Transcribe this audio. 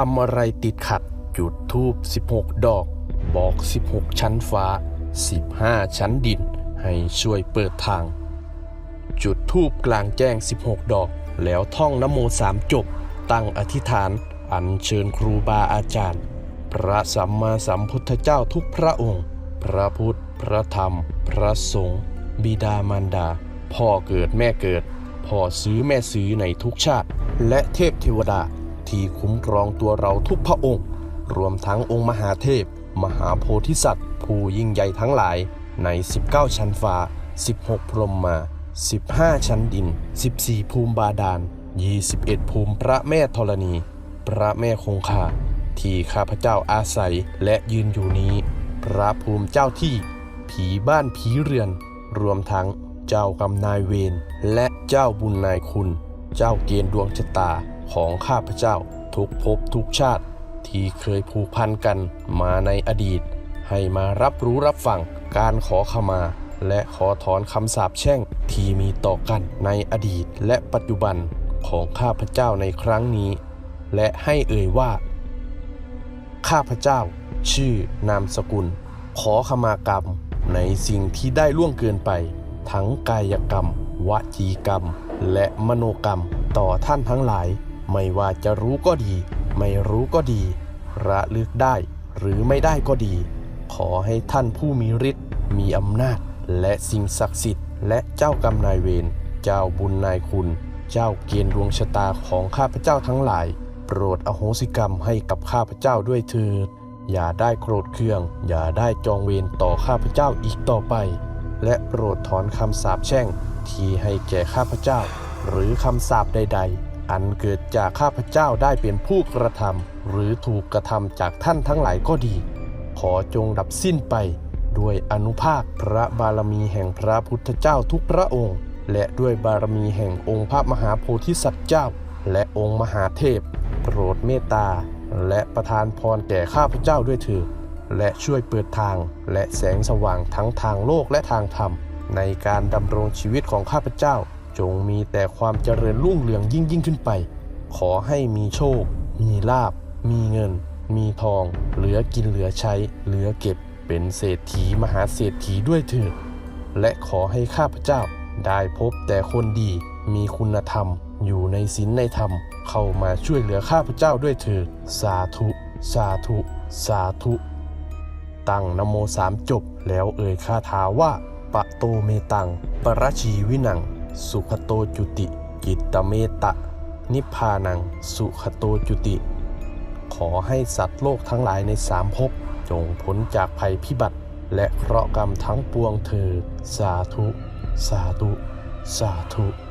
ทำอะไรติดขัด จุดทูบ 16 ดอก บอก 16 ชั้นฟ้า 15 ชั้นดิน ให้ช่วยเปิดทาง จุดทูบกลางแจ้ง 16 ดอก แล้วท่องนโมสามจบ ตั้งอธิษฐาน อัญเชิญครูบาอาจารย์ พระสัมมาสัมพุทธเจ้าทุกพระองค์ พระพุทธ พระธรรม พระสงฆ์บิดามารดา พ่อเกิดแม่เกิด พ่อซื้อแม่ซื้อในทุกชาติ และเทพเทวดา ที่คุ้มครองตัวเราทุกพระองค์ รวมทั้งองค์มหาเทพ มหาโพธิสัตว์ ผู้ยิ่งใหญ่ทั้งหลายใน 19 ชั้นฟ้า 16 พรหมมา 15 ชั้นดิน 14 ภูมิบาดาล 21 ภูมิพระแม่ธรณี พระแม่คงคา ที่ข้าพเจ้าอาศัยและยืนอยู่นี้ พระภูมิเจ้าที่ ผีบ้านผีเรือน รวมทั้งเจ้ากรรมนายเวรและเจ้าบุญนายคุณ เจ้าเกณฑ์ดวงชะตา ของข้าพเจ้าทุกภพทุกชาติ ที่เคยผูกพันกันมาในอดีต ให้มารับรู้รับฟังการขอขมา และขอถอนคำสาปแช่งที่มีต่อกันในอดีตและปัจจุบันของข้าพเจ้าในครั้งนี้ และให้เอ่ยว่า ข้าพเจ้า ชื่อนามสกุล ขอขมากรรม ในสิ่งที่ได้ล่วงเกินไป ทั้งกายกรรม วจีกรรม และมโนกรรมต่อท่านทั้งหลาย ไม่ว่าจะรู้ก็ดี ไม่รู้ก็ดี ระลึกได้ หรือไม่ได้ก็ดี ขอให้ท่านผู้มีฤทธิ์มีอำนาจ และสิ่งศักดิ์สิทธิ์ และเจ้ากรรมนายเวรเจ้าบุญนายคุณ เจ้าเกณฑ์ดวงชะตาของข้าพเจ้าทั้งหลาย โปรดอโหสิกรรมให้กับข้าพเจ้าด้วยเถิดอย่าได้โกรธเคือง อย่าได้จองเวรต่อข้าพเจ้าอีกต่อไป และโปรดถอนคำสาปแช่ง ที่ให้แก่ข้าพเจ้า หรือคำสาปใด ๆ อันเกิดจากข้าพเจ้าได้เป็นผู้กระทำหรือถูกกระทำจากท่านทั้งหลายก็ดี ขอจงดับสิ้นไปด้วยอนุภาคพระบารมีแห่งพระพุทธเจ้าทุกพระองค์ และด้วยบารมีแห่งองค์พระมหาโพธิสัตว์เจ้า และองค์มหาเทพ โปรดเมตตา และประทานพรแก่ข้าพเจ้าด้วยเถิดและช่วยเปิดทางและแสงสว่างทั้งทางโลกและทางธรรม ในการดำรงชีวิตของข้าพเจ้า จงมีแต่ความเจริญรุ่งเรืองยิ่งยิ่งขึ้นไป ขอให้มีโชค มีลาบ มีเงิน มีทอง เหลือกินเหลือใช้ เหลือเก็บ เป็นเศรษฐีมหาเศรษฐีด้วยเถิด และขอให้ข้าพเจ้าได้พบแต่คนดี มีคุณธรรม อยู่ในศีลในธรรม เข้ามาช่วยเหลือข้าพเจ้าด้วยเถิด สาธุ สาธุ สาธุ ตั้งนโมสามจบแล้วเอ่ยคาถาว่าปะโตเมตัง ปรชีวินัง สุขโตจุติกิตเมตะ นิพพานัง สุขโตจุติ ขอให้สัตว์โลกทั้งหลายในสามภพจงพ้นจากภัยพิบัติ และเคราะห์กรรมทั้งปวงเถิดสาธุ สาธุ สาธุ